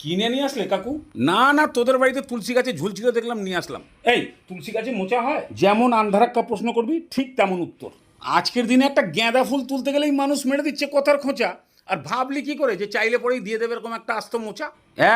কিনে নিয়ে আসলে কাকু? না না তোদের বাড়িতে তুলসী গাছে ঝুলছিল দেখলাম নিয়ে আসলাম। এই তুলসী গাছে মোচা হয়? যেমন আন্ধারাক্কা প্রশ্ন করবি ঠিক তেমন উত্তর। আজকের দিনে একটা গেঁদা ফুল তুলতে গেলেই মানুষ মেরে দিচ্ছে কথার খোঁচা। আর ভাবলি কি করে যে চাইলে পরেই দিয়ে দেবে এরকম একটা আস্ত মোচা?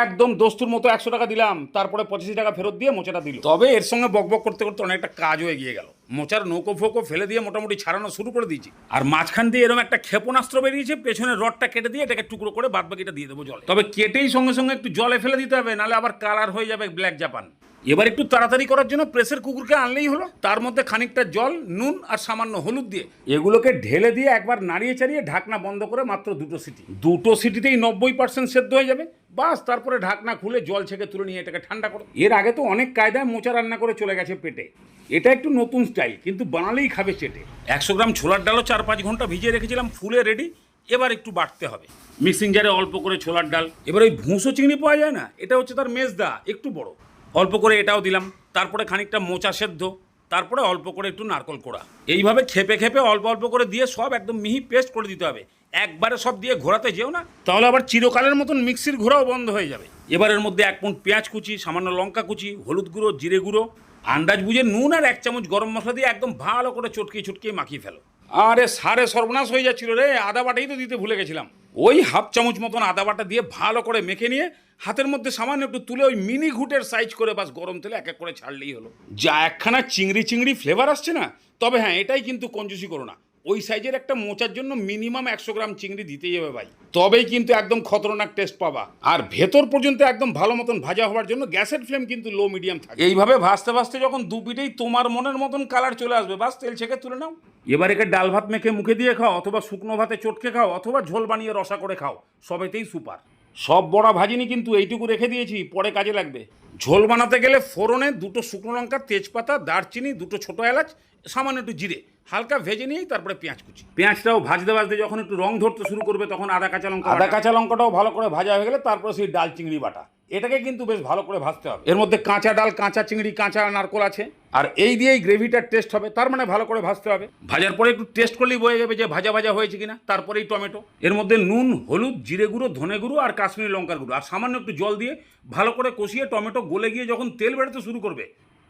একদম দস্তুর মতো একশো টাকা দিলাম তারপরে পঁচাশি টাকা ফেরত দিয়ে মোচাটা দিল। তবে এর সঙ্গে বকবক করতে করতে অনেকটা কাজও এগিয়ে গেল। মোচার নৌকো ফোকো ফেলে দিয়ে মোটামুটি ছাড়ানো শুরু করে দিয়েছি। আর মাঝখান দিয়ে এরকম একটা ক্ষেপণাস্ত্র বেরিয়েছে পেছনের রডটা কেটে দিয়ে এটাকে টুকরো করে বাদ বাকিটা দিয়ে দেবো জল। তবে কেটেই সঙ্গে সঙ্গে একটু জলে ফেলে দিতে হবে, নাহলে আবার কালার হয়ে যাবে ব্ল্যাক জাপান এবার একটু তাড়াতাড়ি করার জন্য প্রেসের কুকুরকে আনলেই হলো। তার মধ্যে খানিকটা জল, নুন আর সামান্য হলুদ দিয়ে। এগুলোকে ঢেলে দিয়ে একবার নাড়িয়ে চাড়িয়ে ঢাকনা বন্ধ করে মাত্র দুটো সিটি। দুটো সিটিতেই নব্বই পার্সেন্ট সেদ্ধ হয়ে যাবে। বাস, তারপরে ঢাকনা খুলে জল ছেঁকে তুলে নিয়ে এটাকে ঠান্ডা করো। এর আগে তো অনেক কায়দায় মোচা রান্না করে চলে গেছে পেটে। এটা একটু নতুন স্টাইল, কিন্তু বানালেই খাবে চেটে। একশো গ্রাম ছোলার ডালও চার পাঁচ ঘণ্টা ভিজিয়ে রেখেছিলাম, ফুলে রেডি এবার একটু বাটতে হবে। মিক্সিং জারে অল্প করে ছোলার ডাল। এবার ওই ভুঁসো চিংড়ি পাওয়া যায় না? এটা হচ্ছে তার মেজদা, একটু বড়। অল্প করে এটাও দিলাম, তারপরে খানিকটা মোচা সেদ্ধ, তারপরে অল্প করে একটু নারকল কোড়া। এইভাবে খেপে খেপে অল্প অল্প করে দিয়ে সব একদম মিহি পেস্ট করে দিতে হবে। একবারে সব দিয়ে ঘোরাতে যেও না, তাহলে আবার চিরকালের মতন মিক্সির ঘোরাও বন্ধ হয়ে যাবে। এবারের মধ্যে এক পুঁট পেঁয়াজ কুচি, সামান্য লঙ্কা কুচি, হলুদ গুঁড়ো, জিরে গুঁড়ো, আন্দাজ বুঝে নুন আর এক চামচ গরম মশলা দিয়ে একদম ভালো করে চটকিয়ে চটকিয়ে মাখিয়ে ফেলো। আরে সারে সর্বনাশ হয়ে যাচ্ছিল রে, আদা বাটাই তো দিতে ভুলে গেছিলাম। ওই হাফ চামচ মতন আদা বাটা দিয়ে ভালো করে মেখে নিয়ে হাতের মধ্যে সামান্য একটু তুলে ওই মিনি ঘুটের সাইজ করে বাস গরম তেলে এক এক করে ছাড়লেই হলো। যা একখানা চিংড়ি চিংড়ি ফ্লেভার আসছে না? তবে হ্যাঁ এটাই কিন্তু কঞ্জুসি করো না। ওই সাইজের একটা মোচার জন্য মিনিমাম একশো গ্রাম চিংড়ি দিতেই হবে ভাই। তবেই কিন্তু একদম খতরনাক টেস্ট পাবা। আর ভেতর পর্যন্ত একদম ভালো মতন ভাজা হওয়ার জন্য গ্যাসের ফ্লেম কিন্তু লো মিডিয়াম থাকে। এইভাবে ভাজতে ভাজতে যখন দু পিঠেই তোমার মনের মতন কালার চলে আসবে, বাস তেল ছেঁকে তুলে নাও। এবার একে ডাল ভাত মেখে মুখে দিয়ে খাও অথবা শুকনো ভাতে চটকে খাও অথবা ঝোল বানিয়ে রসা করে খাও সবেতেই সুপার। সব বড়া ভাজিনি কিন্তু এইটুকু রেখে দিয়েছি পরে কাজে লাগবে। ঝোল বানাতে গেলে ফোড়নে দুটো শুকনো লঙ্কা তেজপাতা দারচিনি দুটো ছোটো এলাচ সামান্য একটু জিরে হালকা ভেজে নিয়েই তারপরে পেঁয়াজ কুচি। পেঁয়াজটাও ভাজতে ভাজতে যখন একটু রং ধরতে শুরু করবে তখন আদা কাঁচা লঙ্কা আদা কাঁচা লঙ্কাটাও ভালো করে ভাজা হয়ে গেলে তারপরে সেই ডাল চিংড়ি বাটা। এটাকে কিন্তু বেশ ভালো করে ভাজতে হবে। এর মধ্যে কাঁচা ডাল কাঁচা চিংড়ি কাঁচা নারকোল আছে। আর এই দিয়েই গ্রেভিটার টেস্ট হবে। তার মানে ভালো করে ভাজতে হবে। ভাজার পরে একটু টেস্ট করলেই বোঝা যাবে যে ভাজা ভাজা হয়েছে কিনা। তারপরেই টমেটো। এর মধ্যে নুন, হলুদ, জিরে গুঁড়ো, ধনে গুঁড়ো আর কাশ্মীরি লঙ্কার গুঁড়ো। আর সামান্য একটু জল দিয়ে ভালো করে কষিয়ে টমেটো গলে গিয়ে যখন তেল বেরোতে শুরু করবে,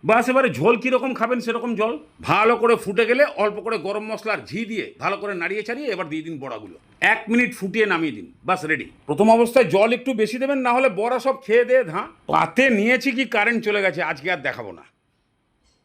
বাস এবারে ঝোল কীরকম খাবেন সেরকম জল। ভালো করে ফুটে গেলে অল্প করে গরম মশলার ঘি দিয়ে ভালো করে নাড়িয়ে ছাড়িয়ে এবার দিয়ে দিন বড়াগুলো। এক মিনিট ফুটিয়ে নামিয়ে দিন, বাস রেডি প্রথম অবস্থায় জল একটু বেশি দেবেন, না হলে বড়া সব খেয়ে দিয়ে ধাঁ। পাতে নিয়েছি কি কারেন্ট চলে গেছে, আজকে আর দেখাবো না।